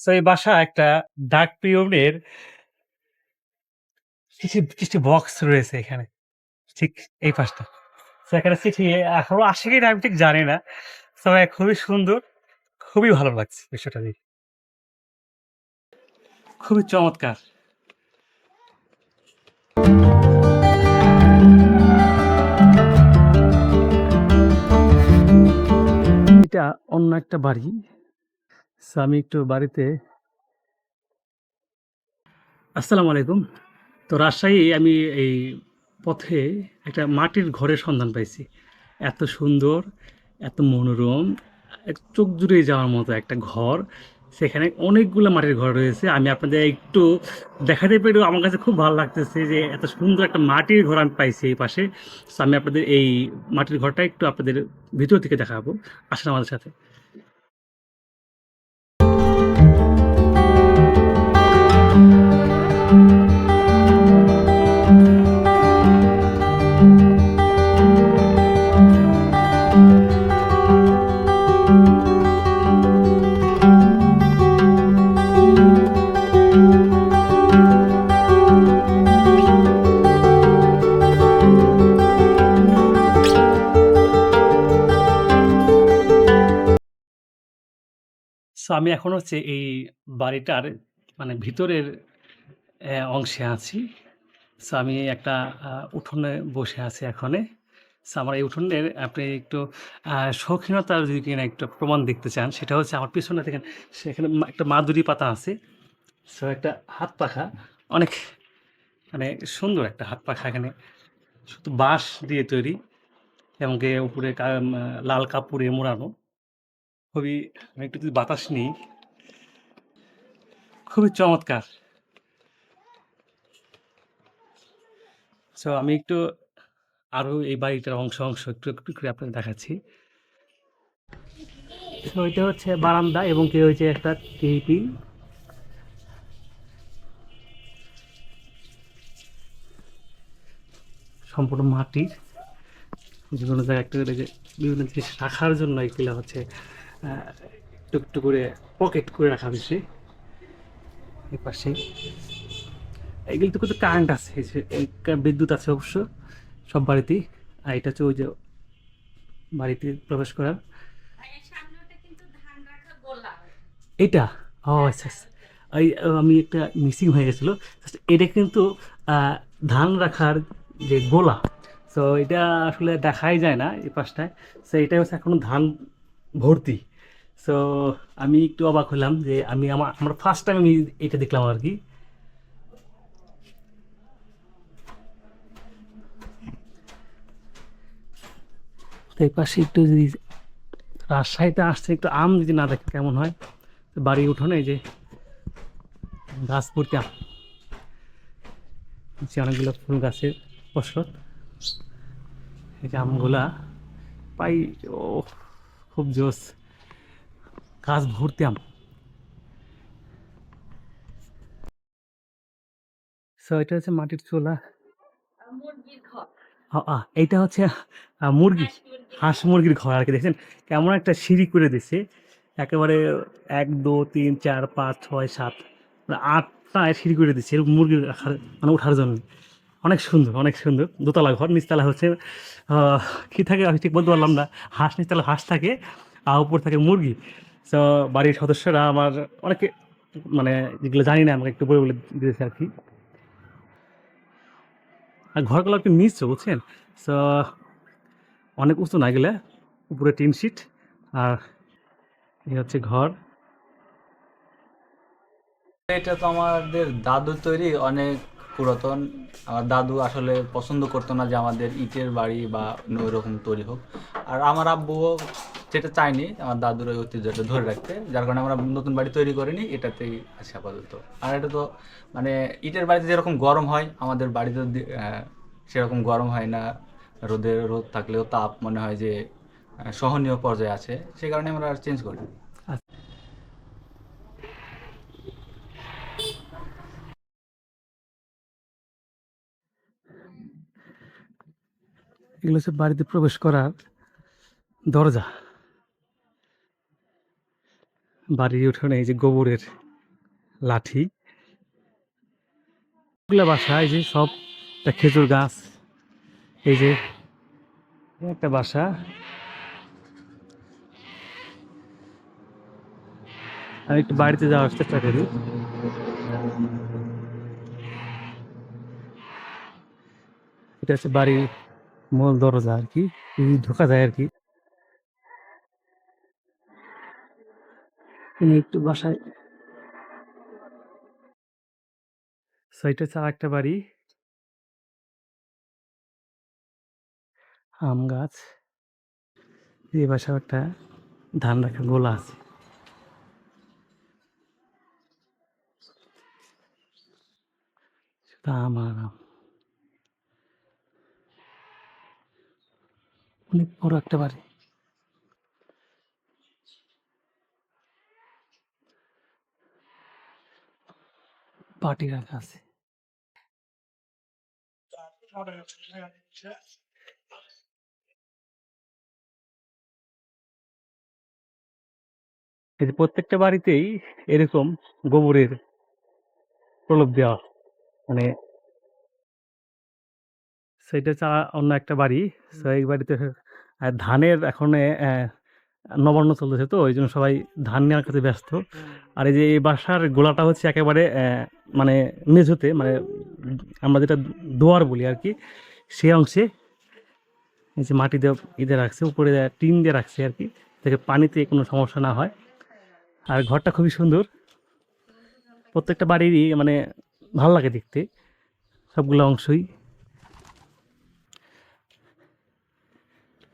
So এই বাসা একটা ডাক পিয়নের কিছু কিছু বক্স রয়েছে এখানে। ঠিক এই পাশটা। সো এখানে চিঠি এখনও আসে কিনা আমি ঠিক জানি না। তবে খুবই সুন্দর, খুবই ভালো লাগছে বিষয়টা দেখে। খুবই চমৎকার। এটা অন্য একটা বাড়ি। আমি একটু বাড়িতে আসসালামু আলাইকুম। তো রাজশাহী আমি এই পথে একটা মাটির ঘরের সন্ধান পাইছি। এত সুন্দর, এত মনোরম, চোখ জুড়ে যাওয়ার মতো একটা ঘর। সেখানে অনেকগুলো মাটির ঘর রয়েছে। আমি আপনাদের একটু দেখাতে পেরেও আমার কাছে খুব ভালো লাগতেছে যে এত সুন্দর একটা মাটির ঘর আমি পাইছি এই পাশে। আমি আপনাদের এই মাটির ঘরটা একটু আপনাদের ভিতর থেকে দেখাবো। আসেন আমাদের সাথে। সো আমি এখন হচ্ছে এই বাড়িটার মানে ভিতরের অংশে আছি। সো আমি একটা উঠোনে বসে আছি এখনে। সো আমার এই উঠোনের আপনি একটু শৌখিনতার যদি কিনা একটু প্রমাণ দেখতে চান, সেটা হচ্ছে আমার পিছনে দেখেন সেখানে একটা মাদুরি পাতা আছে। সো একটা হাত পাখা অনেক মানে সুন্দর একটা হাত পাখা এখানে। শুধু বাঁশ দিয়ে তৈরি এবং উপরে লাল কাপড়ে মোড়ানো। খুবই আমি একটু যদি বাতাস নিই খুবই চমৎকার। সো আমি একটু আরও এই বাড়িটার অংশ, অংশ একটু, একটু করে আপনাদের দেখাচ্ছি। সো এটা হচ্ছে বারান্দা এবং কি হয়েছে একটা টেবিল। সম্পূর্ণ মাটির। যে কোনো জায়গায় একটা বিভিন্ন জিনিস রাখার জন্য এগুলা হচ্ছে একটু করে পকেট করে রাখা হইছে। এপাশে। এগুলো তো কিন্তু কারেন্ট আছে। বিদ্যুৎ আছে অবশ্য সব বাড়িতেই। আর এটা হচ্ছে ওই যে বাড়িতে প্রবেশ করার। এটা? ও আচ্ছা, আচ্ছা। আমি একটা মিসিং হয়ে গেছিল এটা কিন্তু ধান রাখার যে গোলা। সো এটা আসলে দেখাই যায় না এই পাশটায়। সো এটা হচ্ছে এখনও ধান ভর্তি। সো আমি একটু অবাক হলাম যে আমি আমার আমার ফার্স্ট টাইম আমি এটা দেখলাম আর কি পাশে একটু যদি রাজশাহীতে আসছে, একটু আম যদি না দেখে কেমন হয়? বাড়ি উঠোনে এই যে গাছ ভর্তি আম। অনেকগুলো ফুল গাছের পসরত। এই যে আমগুলা, পাই ওহ! খুব জোস। গাছ ভর্তি আম। এটা হচ্ছে মাটির চুলা। এইটা হচ্ছে মুরগি। হাঁস মুরগির ঘর আর কি দেখছেন? কেমন একটা সিঁড়ি করে দিছে। একেবারে এক দু তিন চার পাঁচ ছয় সাত আটটা সিঁড়ি করে দিচ্ছে এরকম মুরগি রাখার মানে ওঠার জন্য। অনেক সুন্দর, অনেক সুন্দর। দোতলা ঘর, নিচতলা হচ্ছে কি থাকে আমি ঠিক বলতে পারলাম না। হাঁস নিচতলা হাঁস থাকে, আর উপর থাকে মুরগি। সো বাড়ির সদস্যরা আমার অনেকে মানে যেগুলো জানি না আমাকে একটু বলে, বলে দিয়েছে আর কি আর ঘরগুলো একটু নিচু বুঝছেন? সো অনেক উঁচু না এগুলা। উপরে টিন শিট আর এই হচ্ছে ঘর। এটা তো আমাদের দাদুর তৈরি অনেক পুরাতন। আমার দাদু আসলে পছন্দ করতো না যে আমাদের ইটের বাড়ি বা ওইরকম তৈরি হোক। আর আমার আব্বুও সেটা চাইনি আমার দাদুর ওই ঐতিহ্যটা ধরে রাখতে। যার কারণে আমরা নতুন বাড়ি তৈরি করিনি। এটাতেই আছি আপাতত। আর এটা তো মানে ইটের বাড়িতে যেরকম গরম হয়, আমাদের বাড়িতে সেরকম গরম হয় না। রোদে রোদ থাকলেও তাপ মনে হয় যে সহনীয় পর্যায়ে আছে। সে কারণে আমরা আর চেঞ্জ করিনি। এগুলো হচ্ছে বাড়িতে প্রবেশ করার দরজা। বাড়ির উঠোনে এই যে গোবরের লাঠি। বাসা এই যে সব একটা খেজুর গাছ, এই যে একটা বাসা। আমি একটু বাড়িতে যাওয়ার চেষ্টা করি। এটা হচ্ছে বাড়ির মূল দরজা আর কি ঢোকা যায় আর কি। একটু বাসায়। হচ্ছে আর একটা বাড়ি। আম গাছ। এই বাসায় একটা ধান রাখার গোলা আছে। শুধু আম আর আম। অনেক বড় একটা বাড়ি। পার্টি রাখা আছে। এই প্রত্যেকটা বাড়িতেই এরকম গোবরের প্রলোভ দেওয়া মানে সেটা ছাড়া অন্য একটা বাড়ি এই বাড়িতে ধানের এখন আহ, নবান্ন চলতেছে তো, ওই জন্য সবাই ধান নেওয়ার কাছে ব্যস্ত। আর এই যে এই বাসার গোলাটা হচ্ছে একেবারে মানে মেঝোতে মানে আমরা যেটা দোয়ার বলি আর কি সে অংশে এই যে মাটি দিয়ে ইদে রাখছে, উপরে টিন দিয়ে রাখছে আর কি, যাতে পানিতে কোনো সমস্যা না হয়। আর ঘরটা খুবই সুন্দর। প্রত্যেকটা বাড়িরই মানে ভালো লাগে দেখতে, সবগুলো অংশই।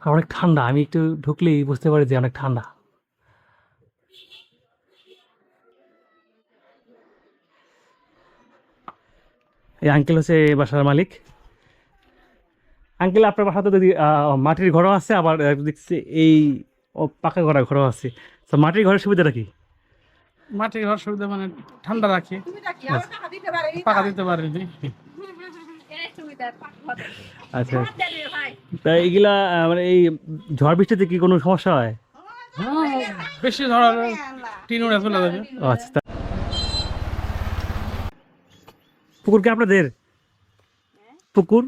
আর অনেক ঠান্ডা। আমি একটু ঢুকলেই বুঝতে পারি যে অনেক ঠান্ডা। এই আঙ্কেল হচ্ছে বাসার মালিক। আঙ্কেল আপনার বাসাতে যদি মাটির ঘরও আছে আবার দেখছি এই পাকা করা ঘরও আছে। তো মাটির ঘরের সুবিধাটা কি? মাটির ঘর সুবিধা মানে ঠান্ডা রাখি। পাকা দিতে পারিনি। সুবিধা পাকঘর। আচ্ছা। তা এইগুলা মানে এই ঝড় বৃষ্টিতে কি কোনো সমস্যা হয়? বেশি ঝড় হলে টিন উড়ে আচ্ছা তা- পুকুর কি আপনাদের? পুকুর।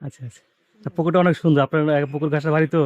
আচ্ছা আচ্ছা। তা পুকুরটা অনেক সুন্দর আপনার পুকুর ঘাসের বাড়ি তো।